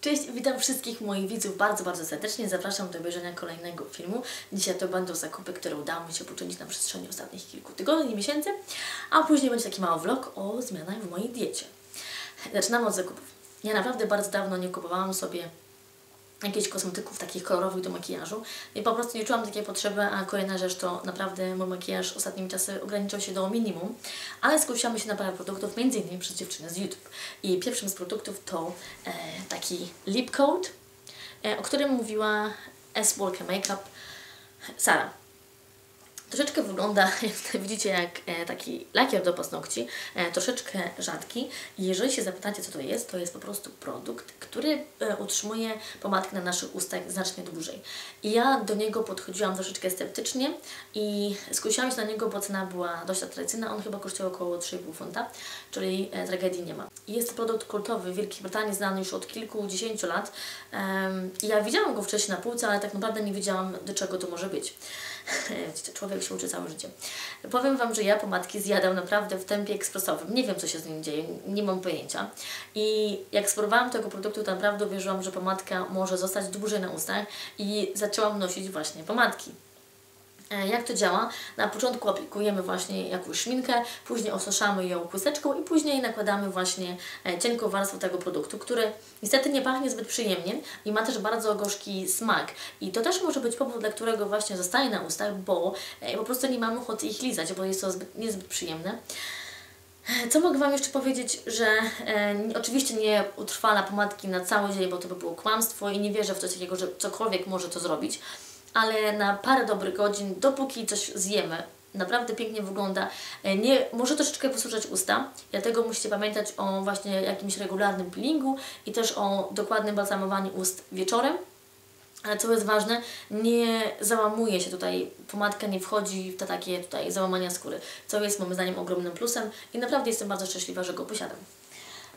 Cześć, witam wszystkich moich widzów bardzo, bardzo serdecznie. Zapraszam do obejrzenia kolejnego filmu. Dzisiaj to będą zakupy, które udało mi się poczynić na przestrzeni ostatnich kilku tygodni i miesięcy, a później będzie taki mały vlog o zmianach w mojej diecie. Zaczynamy od zakupów. Ja naprawdę bardzo dawno nie kupowałam sobie jakichś kosmetyków takich kolorowych do makijażu i po prostu nie czułam takiej potrzeby, a kolejna rzecz to naprawdę mój makijaż ostatnimi czasy ograniczał się do minimum, ale skusiłam się na parę produktów, innymi przez dziewczyny z YouTube. I pierwszym z produktów to e, taki lip coat, e, o którym mówiła S. Walker Makeup Sara. Troszeczkę wygląda, jak widzicie, jak e, taki lakier do paznokci, e, troszeczkę rzadki. I jeżeli się zapytacie, co to jest, to jest po prostu produkt, który e, utrzymuje pomadkę na naszych ustach znacznie dłużej. I ja do niego podchodziłam troszeczkę sceptycznie i skusiłam się na niego, bo cena była dość atrakcyjna. On chyba kosztował około 3,5 funta, czyli tragedii nie ma. Jest to produkt kultowy w Wielkiej Brytanii, znany już od kilkudziesięciu lat. I ja widziałam go wcześniej na półce, ale tak naprawdę nie wiedziałam, do czego to może być. Człowiek się uczy całe życie. Powiem Wam, że ja pomadki zjadam naprawdę w tempie ekspresowym. Nie wiem, co się z nim dzieje, nie mam pojęcia. I jak spróbowałam tego produktu, to naprawdę uwierzyłam, że pomadka może zostać dłużej na ustach i zaczęłam nosić właśnie pomadki. E, Jak to działa? Na początku aplikujemy właśnie jakąś szminkę, później osuszamy ją chusteczką i później nakładamy właśnie e, cienką warstwę tego produktu, który niestety nie pachnie zbyt przyjemnie i ma też bardzo gorzki smak. I to też może być powód, dla którego właśnie zostaje na ustach, bo e, po prostu nie mamy ochoty ich lizać, bo jest to zbyt, niezbyt przyjemne. Co mogę Wam jeszcze powiedzieć, że e, oczywiście nie utrwala pomadki na cały dzień, bo to by było kłamstwo i nie wierzę w coś takiego, że cokolwiek może to zrobić, ale na parę dobrych godzin, dopóki coś zjemy, naprawdę pięknie wygląda. E, Nie, może troszeczkę wysuszać usta, dlatego musicie pamiętać o właśnie jakimś regularnym peelingu i też o dokładnym balsamowaniu ust wieczorem. Ale co jest ważne, nie załamuje się tutaj, pomadka nie wchodzi w te takie tutaj załamania skóry, co jest moim zdaniem ogromnym plusem i naprawdę jestem bardzo szczęśliwa, że go posiadam.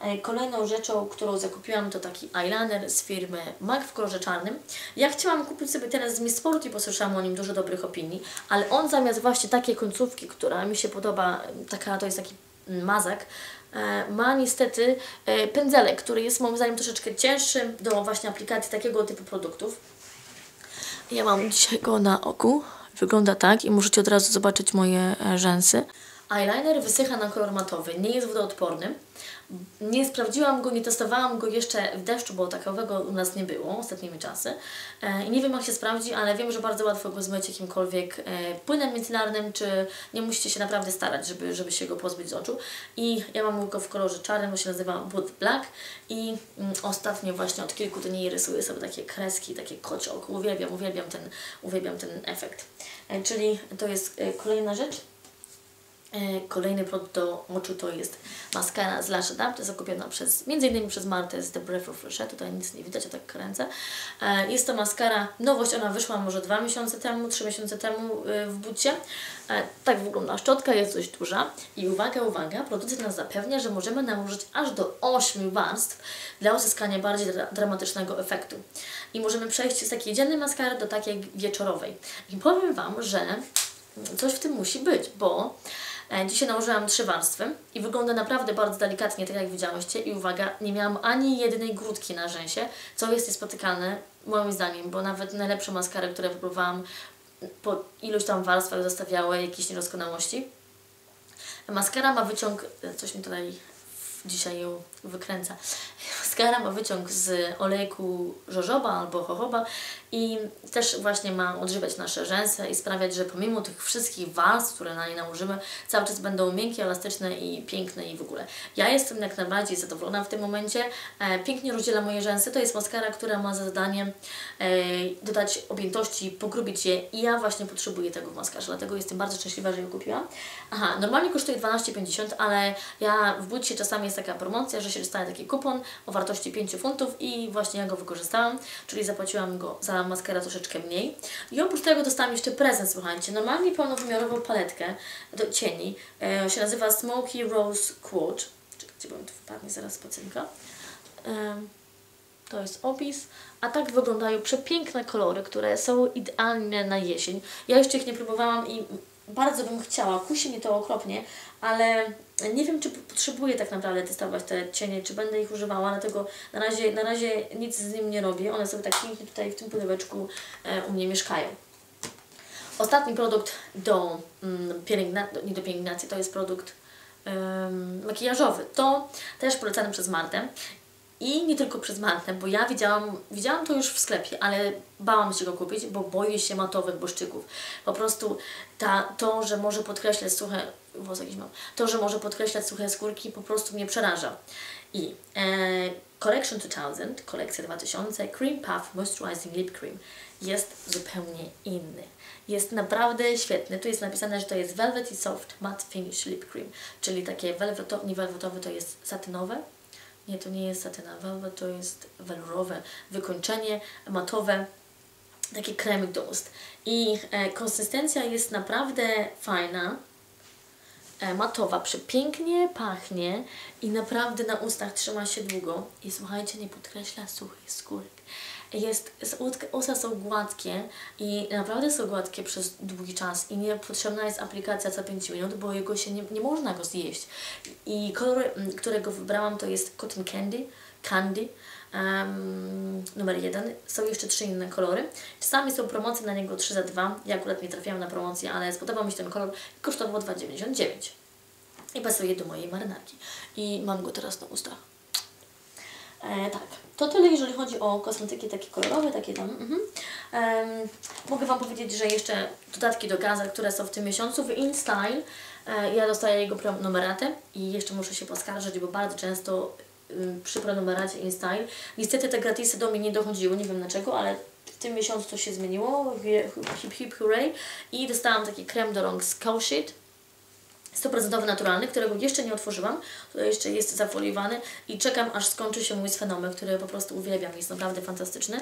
E, Kolejną rzeczą, którą zakupiłam to taki eyeliner z firmy MAC w kolorze czarnym. Ja chciałam kupić sobie teraz z Miss Sport i posłyszałam o nim dużo dobrych opinii, ale on zamiast właśnie takiej końcówki, która mi się podoba, taka to jest taki mazak, e, ma niestety e, pędzelek, który jest moim zdaniem troszeczkę cięższy do właśnie aplikacji takiego typu produktów. Ja mam dzisiaj go na oku. Wygląda tak i możecie od razu zobaczyć moje rzęsy. Eyeliner wysycha na kolor matowy, nie jest wodoodporny. Nie sprawdziłam go, nie testowałam go jeszcze w deszczu, bo takowego u nas nie było ostatnimi czasy. E, I nie wiem jak się sprawdzi, ale wiem, że bardzo łatwo go zmyć jakimkolwiek e, płynem micelarnym, czy nie musicie się naprawdę starać, żeby, żeby się go pozbyć z oczu. I ja mam go w kolorze czarnym, bo się nazywa Wood Black i mm, ostatnio właśnie od kilku dni rysuję sobie takie kreski, takie kocie. Uwielbiam, uwielbiam ten, uwielbiam ten efekt. E, czyli to jest kolejna rzecz. E, Kolejny produkt do oczu to jest maskara z Lash Adapt, zakupiona przez, między innymi przez Martę z The Breath of Fresh. Tutaj nic nie widać, ja tak kręcę. E, Jest to maskara, nowość, ona wyszła może dwa miesiące temu, trzy miesiące temu e, w bucie. Tak wygląda szczotka, jest dość duża. I uwaga, uwaga, producent nas zapewnia, że możemy nałożyć aż do 8 warstw dla uzyskania bardziej dra dramatycznego efektu. I możemy przejść z takiej dziennej maskary do takiej wieczorowej. I powiem Wam, że coś w tym musi być, bo dzisiaj nałożyłam trzy warstwy i wygląda naprawdę bardzo delikatnie, tak jak widziałyście. I uwaga, nie miałam ani jednej grudki na rzęsie, co jest niespotykane moim zdaniem, bo nawet najlepsze maskary, które wypróbowałam po iluś tam warstwach zostawiały jakieś niedoskonałości. Maskara ma wyciąg, coś mi tutaj dzisiaj ją wykręca. Maskara ma wyciąg z olejku żożoba albo jojoba i też właśnie ma odżywiać nasze rzęsy i sprawiać, że pomimo tych wszystkich warstw, które na nie nałożymy, cały czas będą miękkie, elastyczne i piękne i w ogóle. Ja jestem jak najbardziej zadowolona w tym momencie. E, pięknie rozdziela moje rzęsy. To jest maskara, która ma za zadanie e, dodać objętości, pogrubić je i ja właśnie potrzebuję tego w maskarze, dlatego jestem bardzo szczęśliwa, że ją kupiłam. Aha, normalnie kosztuje 12,50, ale ja w bucie czasami jest taka promocja, że się dostaje taki kupon o wartości 5 funtów i właśnie ja go wykorzystałam, czyli zapłaciłam go za maskarę troszeczkę mniej. I oprócz tego dostałam jeszcze prezent, słuchajcie, normalnie pełnowymiarową paletkę do cieni, e, się nazywa Smoky Rose. Czekajcie, bo mi tu wpadnie zaraz pacynka. Em, to jest opis. A tak wyglądają przepiękne kolory, które są idealne na jesień. Ja jeszcze ich nie próbowałam i bardzo bym chciała, kusi mnie to okropnie, ale nie wiem, czy potrzebuję tak naprawdę testować te cienie, czy będę ich używała, dlatego na razie, na razie nic z nim nie robię. One sobie tak pięknie tutaj w tym pudełeczku e, u mnie mieszkają. Ostatni produkt do mm, pielęgnacji, nie do pielęgnacji, to jest produkt makijażowy. To też polecany przez Martę. I nie tylko przez Martę, bo ja widziałam, widziałam to już w sklepie, ale bałam się go kupić, bo boję się matowych błyszczyków. Po prostu ta, to, że może podkreślać suche, mam, to, że może podkreślać suche skórki po prostu mnie przeraża. I e, Collection 2000, kolekcja 2000, Cream Puff Moisturizing Lip Cream jest zupełnie inny. Jest naprawdę świetny. Tu jest napisane, że to jest Velvety Soft Matte Finish Lip Cream, czyli takie velvetowe, nie velvetowe, to jest satynowe. Nie, to nie jest satyna velvet, to jest welurowe wykończenie matowe, taki kremik do ust. I e, konsystencja jest naprawdę fajna, e, matowa, przepięknie pachnie i naprawdę na ustach trzyma się długo. I słuchajcie, nie podkreśla suchych skórek jest, usta są gładkie i naprawdę są gładkie przez długi czas i nie potrzebna jest aplikacja co 5 minut, bo jego się nie, nie można go zjeść. I kolor, mm, którego wybrałam to jest Cotton Candy, Candy, um, numer jeden. Są jeszcze trzy inne kolory. Czasami są promocje na niego 3 za 2. Ja akurat nie trafiłam na promocję, ale spodobał mi się ten kolor i kosztował 2,99. I pasuje do mojej marynarki. I mam go teraz na ustach. E, tak, to tyle jeżeli chodzi o kosmetyki takie kolorowe, takie tam. Mhm. Um, mogę Wam powiedzieć, że jeszcze dodatki do gaza, które są w tym miesiącu w InStyle. E, ja dostaję jego prenumeratę i jeszcze muszę się poskarżyć, bo bardzo często przy prenumeracie InStyle niestety te gratisy do mnie nie dochodziły, nie wiem dlaczego, ale w tym miesiącu to się zmieniło, hip hip hooray i dostałam taki krem do rąk z Cowsheet 100% naturalny, którego jeszcze nie otworzyłam, który jeszcze jest zafoliowany i czekam aż skończy się mój sfenomy, który po prostu uwielbiam, jest naprawdę fantastyczny.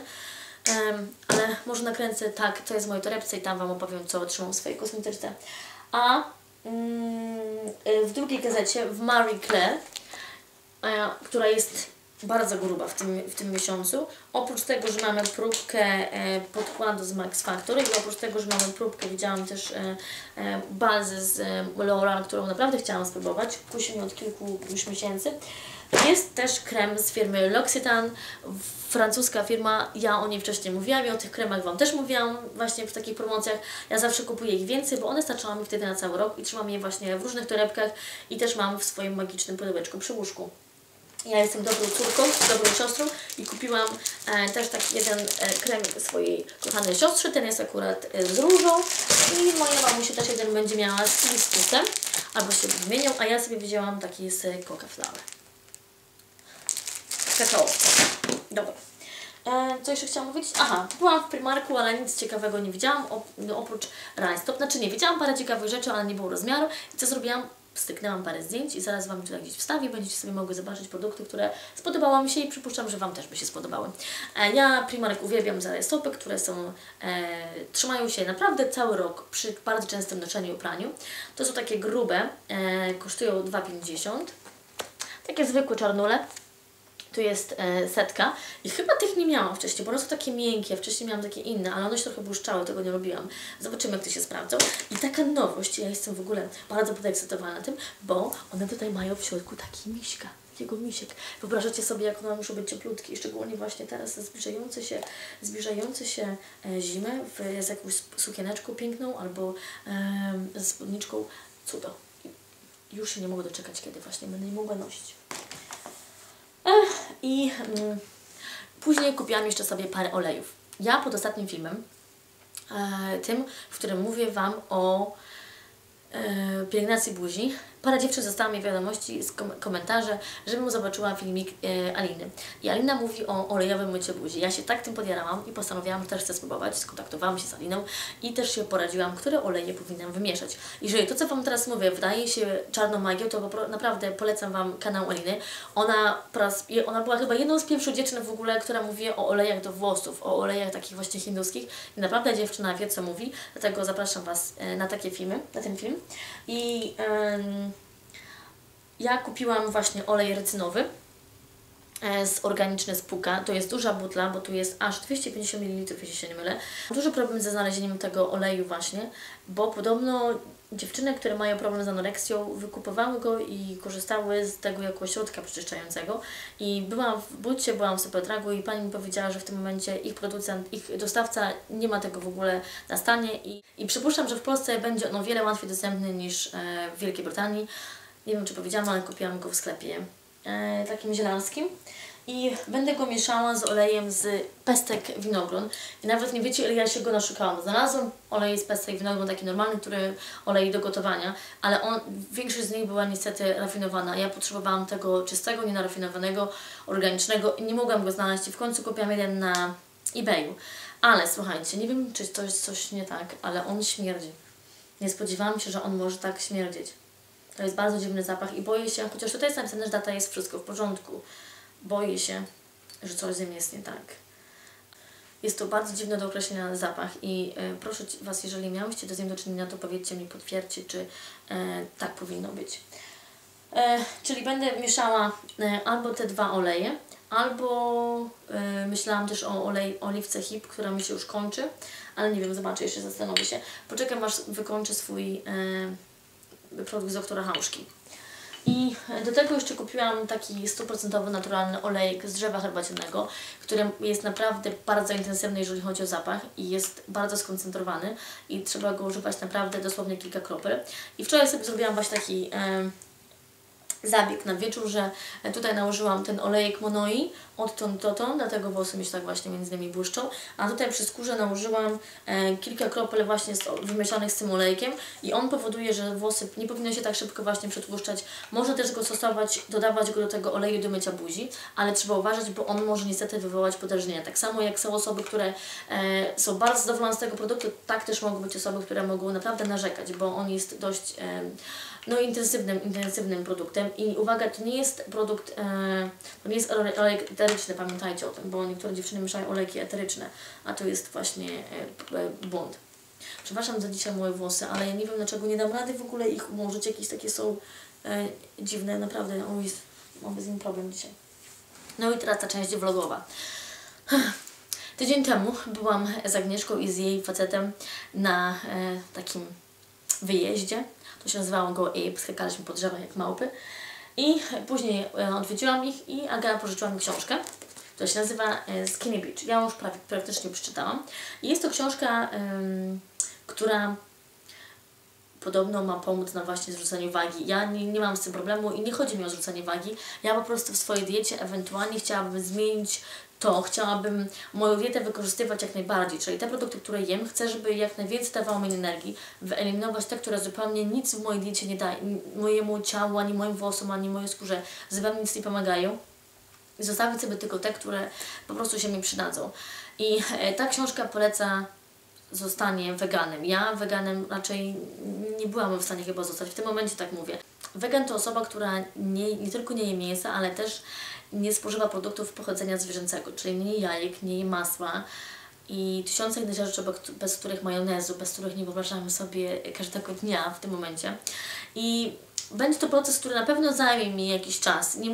Um, ale może nakręcę tak, to jest moje torebce i tam Wam opowiem, co otrzymam w swojej kosmetyczce. A mm, w drugiej gazecie, w Marie Claire, e, która jest bardzo gruba w tym, w tym miesiącu. Oprócz tego, że mamy próbkę e, podkładu z Max Factor i oprócz tego, że mamy próbkę, widziałam też e, e, bazę z L'Oreal, którą naprawdę chciałam spróbować. Kusi od kilku już miesięcy. Jest też krem z firmy L'Occitane, francuska firma, ja o niej wcześniej mówiłam i o tych kremach Wam też mówiłam właśnie w takich promocjach. Ja zawsze kupuję ich więcej, bo one starczały mi wtedy na cały rok i trzymam je właśnie w różnych torebkach i też mam w swoim magicznym pudełeczku przy łóżku. Ja jestem dobrą córką, dobrą siostrą i kupiłam e, też taki jeden e, krem swojej kochanej siostrze. Ten jest akurat e, z różą i moja mamusia też jeden będzie miała z hibiskusem albo się wymienią, a ja sobie wzięłam taki z coca flower. Kakao. Dobra. E, co jeszcze chciałam mówić? Aha, byłam w Primarku, ale nic ciekawego nie widziałam, oprócz rajstop. Znaczy nie, widziałam parę ciekawych rzeczy, ale nie było rozmiaru. I co zrobiłam? Styknęłam parę zdjęć i zaraz Wam tutaj gdzieś wstawię, będziecie sobie mogły zobaczyć produkty, które spodobały mi się i przypuszczam, że Wam też by się spodobały. E, ja Primark uwielbiam za stopy, które są, e, trzymają się naprawdę cały rok przy bardzo częstym noszeniu i praniu. To są takie grube, e, kosztują 2,50 takie zwykłe czarnule, tu jest e, setka i chyba tych nie miałam wcześniej, bo one są takie miękkie, wcześniej miałam takie inne, ale one się trochę błyszczały, tego nie robiłam. Zobaczymy, jak to się sprawdzą. I taka nowość, ja jestem w ogóle bardzo podekscytowana tym, bo one tutaj mają w środku taki miśka takiego misiek. Wyobrażacie sobie, jak one muszą być cieplutkie, szczególnie właśnie teraz zbliżające się, zbliżające się e, zimę w, z jakąś sukieneczką piękną albo e, ze spódniczką. Cudo. Już się nie mogę doczekać, kiedy właśnie będę je mogła nosić. I mm, później kupiłam jeszcze sobie parę olejów. Ja pod ostatnim filmem, e, tym, w którym mówię Wam o e, pielęgnacji buzi, Parę dziewczyn została mi wiadomości kom komentarze, żebym zobaczyła filmik e, Aliny. I Alina mówi o olejowym myciu buzi. Ja się tak tym podjarałam i postanowiłam, że też chcę spróbować. Skontaktowałam się z Aliną i też się poradziłam, które oleje powinnam wymieszać. Jeżeli to, co Wam teraz mówię, wydaje się czarną magią, to naprawdę polecam Wam kanał Aliny. Ona, ona była chyba jedną z pierwszych dziewczyn w ogóle, która mówi o olejach do włosów, o olejach takich właśnie hinduskich. I naprawdę dziewczyna wie, co mówi, dlatego zapraszam Was e, na takie filmy, na ten film. I... Yy, ja kupiłam właśnie olej recynowy e, z organiczny z Puka. To jest duża butla, bo tu jest aż 250 ml, jeśli się nie mylę. Duży problem ze znalezieniem tego oleju właśnie, bo podobno dziewczyny, które mają problem z anoreksją, wykupowały go i korzystały z tego jako środka przeczyszczającego. I byłam w bucie, byłam w Supertragu i pani mi powiedziała, że w tym momencie ich producent, ich dostawca nie ma tego w ogóle na stanie i, i przypuszczam, że w Polsce będzie on o wiele łatwiej dostępny niż e, w Wielkiej Brytanii. Nie wiem, czy powiedziałam, ale kupiłam go w sklepie e, takim zielarskim i będę go mieszała z olejem z pestek winogron. I nawet nie wiecie, ile ja się go naszukałam. Znalazłam olej z pestek winogron, taki normalny, który olej do gotowania, ale on, większość z nich była niestety rafinowana. Ja potrzebowałam tego czystego, nienarafinowanego, organicznego i nie mogłam go znaleźć i w końcu kupiłam jeden na eBayu. Ale słuchajcie, nie wiem, czy to jest coś nie tak, ale on śmierdzi. Nie spodziewałam się, że on może tak śmierdzieć. To jest bardzo dziwny zapach i boję się, chociaż tutaj jest napisane, że data jest wszystko w porządku boję się, że coś z nim jest nie tak. Jest to bardzo dziwne do określenia zapach i e, proszę Was, jeżeli miałyście z nim do czynienia, to powiedzcie mi, potwierdźcie, czy e, tak powinno być. E, czyli będę mieszała e, albo te dwa oleje, albo e, myślałam też o olej, oliwce HIP, która mi się już kończy, ale nie wiem, zobaczę, jeszcze zastanowię się. Poczekam, aż wykończę swój e, produkt z doktora Hauszki. I do tego jeszcze kupiłam taki stuprocentowy naturalny olejek z drzewa herbacianego, który jest naprawdę bardzo intensywny, jeżeli chodzi o zapach i jest bardzo skoncentrowany i trzeba go używać naprawdę dosłownie kilka kropel. I wczoraj sobie zrobiłam właśnie taki e, zabieg na wieczór, że tutaj nałożyłam ten olejek Monoi od ton do ton, dlatego włosy mi się tak właśnie między innymi błyszczą, a tutaj przy skórze nałożyłam e, kilka kropel właśnie z, wymieszanych z tym olejkiem i on powoduje, że włosy nie powinny się tak szybko właśnie przetłuszczać. Można też go stosować, dodawać go do tego oleju do mycia buzi, ale trzeba uważać, bo on może niestety wywołać podrażnienia. Tak samo jak są osoby, które e, są bardzo zadowolone z tego produktu, tak też mogą być osoby, które mogą naprawdę narzekać, bo on jest dość e, no, intensywnym, intensywnym produktem i uwaga, to nie jest produkt, e, to nie jest olejek eteryczny, pamiętajcie o tym, bo niektóre dziewczyny mieszają olejki eteryczne, a to jest właśnie e, e, błąd. Przepraszam za dzisiaj moje włosy, ale ja nie wiem dlaczego nie dam rady w ogóle ich ułożyć, jakieś takie są e, dziwne, naprawdę, o, jest, mam z nim problem dzisiaj. No i teraz ta część vlogowa. Tydzień temu byłam z Agnieszką i z jej facetem na e, takim wyjeździe się nazywało Go Ape, skakaliśmy po drzewach jak małpy. I później e, odwiedziłam ich i Aga pożyczyła mi książkę, która się nazywa e, Skinny Beach. Ja już prawie, praktycznie przeczytałam. I jest to książka, która podobno ma pomóc na właśnie zrzuceniu wagi. Ja nie, nie mam z tym problemu i nie chodzi mi o zrzucenie wagi. Ja po prostu w swojej diecie ewentualnie chciałabym zmienić to chciałabym moją dietę wykorzystywać jak najbardziej, czyli te produkty, które jem, chcę, żeby jak najwięcej dawało mi energii, wyeliminować te, które zupełnie nic w mojej diecie nie dają, mojemu ciału, ani moim włosom, ani mojej skórze zupełnie nic nie pomagają i zostawić sobie tylko te, które po prostu się mi przydadzą. I e, ta książka poleca zostanie weganem. Ja weganem raczej nie byłam w stanie chyba zostać, w tym momencie tak mówię. Wegan to osoba, która nie, nie tylko nie je mięsa, ale też nie spożywa produktów pochodzenia zwierzęcego, czyli nie je jajek, nie je masła i tysiące innych rzeczy, bez których majonezu, bez których nie wyobrażamy sobie każdego dnia w tym momencie. I będzie to proces, który na pewno zajmie mi jakiś czas. Nie,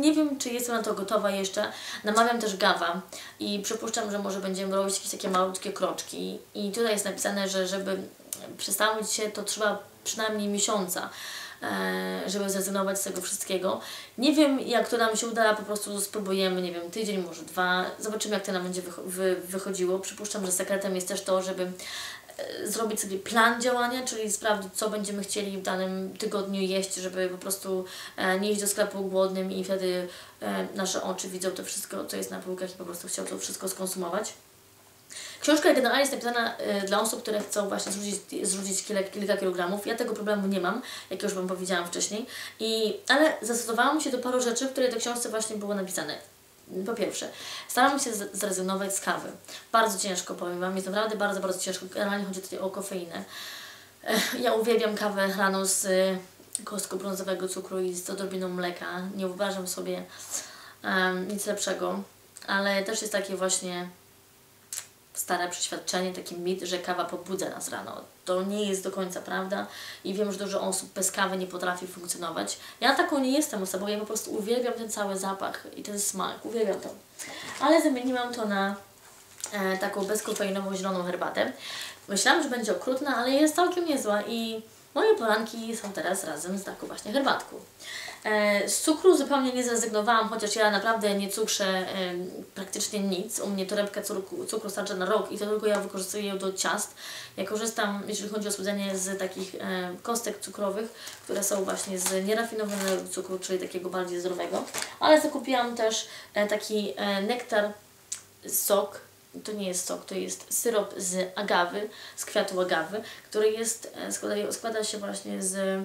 nie wiem, czy jestem na to gotowa jeszcze. Namawiam też Gawa i przypuszczam, że może będziemy robić jakieś takie malutkie kroczki. I tutaj jest napisane, że żeby przestawić się, to trzeba przynajmniej miesiąca. E, żeby zrezygnować z tego wszystkiego. Nie wiem, jak to nam się uda, po prostu spróbujemy, nie wiem, tydzień, może dwa, zobaczymy, jak to nam będzie wychodziło. Przypuszczam, że sekretem jest też to, żeby zrobić sobie plan działania, czyli sprawdzić, co będziemy chcieli w danym tygodniu jeść, żeby po prostu e, nie iść do sklepu głodnym i wtedy nasze oczy widzą to wszystko, co jest na półkach i po prostu chciał to wszystko skonsumować. Książka generalnie jest napisana dla osób, które chcą właśnie zrzucić, zrzucić kilka, kilka kilogramów. Ja tego problemu nie mam, jak już Wam powiedziałam wcześniej. I, ale zastosowałam się do paru rzeczy, w której tej książce właśnie było napisane. Po pierwsze, staram się zrezygnować z kawy. Bardzo ciężko, powiem Wam, jest naprawdę bardzo, bardzo ciężko. Generalnie chodzi tutaj o kofeinę. Ja uwielbiam kawę rano z y, kostką brązowego cukru i z odrobiną mleka. Nie wyobrażam sobie um, nic lepszego. Ale też jest takie właśnie stare przeświadczenie, taki mit, że kawa pobudza nas rano. To nie jest do końca prawda i wiem, że dużo osób bez kawy nie potrafi funkcjonować. Ja taką nie jestem osobą, ja po prostu uwielbiam ten cały zapach i ten smak, uwielbiam to. Ale zamieniłam to na e, taką bezkofeinową zieloną herbatę. Myślałam, że będzie okrutna, ale jest całkiem niezła i Moje poranki są teraz razem z taką właśnie herbatką. E, z cukru zupełnie nie zrezygnowałam, chociaż ja naprawdę nie cukrzę praktycznie nic. U mnie torebka cukru, cukru starcza na rok i to tylko ja wykorzystuję do ciast. Ja korzystam, jeżeli chodzi o słodzenie, z takich e, kostek cukrowych, które są właśnie z nierafinowanego cukru, czyli takiego bardziej zdrowego. Ale zakupiłam też e, taki nektar, sok to nie jest sok, to jest syrop z agawy, z kwiatu agawy, który jest, e, składa, składa się właśnie z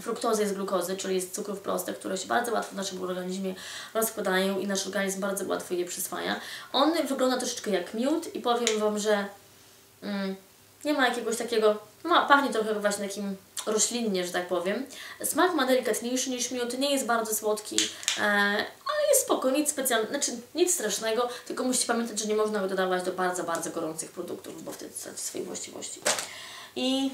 fruktozy, z glukozy, czyli z cukrów prostych, które się bardzo łatwo w naszym organizmie rozkładają i nasz organizm bardzo łatwo je przyswaja. On wygląda troszeczkę jak miód i powiem Wam, że mm, nie ma jakiegoś takiego, ma, pachnie trochę właśnie takim roślinnie, że tak powiem. Smak ma delikatniejszy niż miód, nie jest bardzo słodki, e, ale jest spoko, nic specjalnego, znaczy nic strasznego, tylko musicie pamiętać, że nie można go dodawać do bardzo, bardzo gorących produktów, bo wtedy straci swoje właściwości. I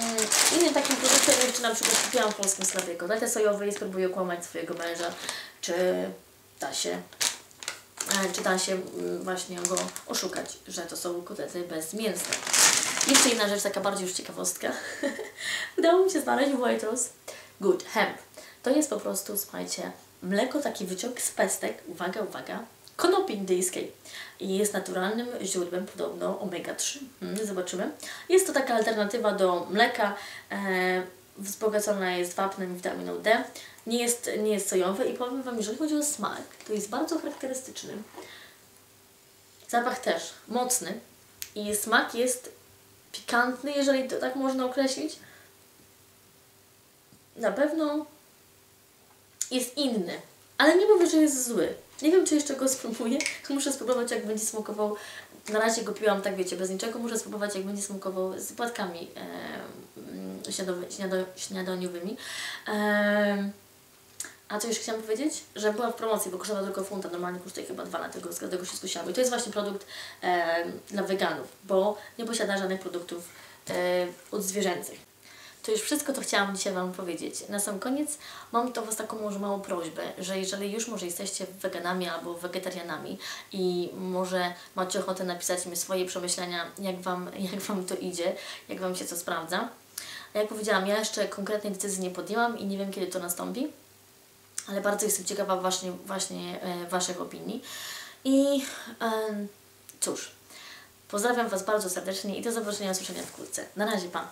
mm, innym takim produktem jeszcze na przykład kupiłam w polskim sklepie kotlety sojowe i spróbuję kłamać swojego męża, czy da się e, czy da się mm, właśnie go oszukać, że to są kotlety bezmięsne. Jeszcze jedna rzecz, taka bardziej już ciekawostka. Udało mi się znaleźć w Waitrose Good Hemp. To jest po prostu, słuchajcie, mleko, taki wyciąg z pestek, uwaga, uwaga, konopi indyjskiej. I jest naturalnym źródłem podobno omega-3. Hmm, zobaczymy. Jest to taka alternatywa do mleka. E, wzbogacona jest wapnem i witaminą D. Nie jest, nie jest sojowy i powiem Wam, jeżeli chodzi o smak, to jest bardzo charakterystyczny. Zapach też mocny i smak jest pikantny, jeżeli to tak można określić. Na pewno jest inny, ale nie mówię, że jest zły. Nie wiem, czy jeszcze go spróbuję. Muszę spróbować, jak będzie smakował. Na razie go piłam, tak wiecie, bez niczego. Muszę spróbować, jak będzie smakował z płatkami e, śniado, śniadaniowymi. E, a co jeszcze chciałam powiedzieć? Że była w promocji, bo kosztowała tylko funta, normalnie kosztuje chyba dwa na tego, dlatego się skusiłam. I to jest właśnie produkt e, dla weganów, bo nie posiada żadnych produktów e, odzwierzęcych. To już wszystko, to chciałam dzisiaj Wam powiedzieć. Na sam koniec mam do Was taką może małą prośbę, że jeżeli już może jesteście weganami albo wegetarianami i może macie ochotę napisać mi swoje przemyślenia, jak Wam, jak wam to idzie, jak Wam się co sprawdza. Jak powiedziałam, ja jeszcze konkretnej decyzji nie podjęłam i nie wiem, kiedy to nastąpi ale bardzo jestem ciekawa właśnie, właśnie e, Waszych opinii. I e, cóż, pozdrawiam Was bardzo serdecznie i do zobaczenia, usłyszenia wkrótce. Na razie, pa!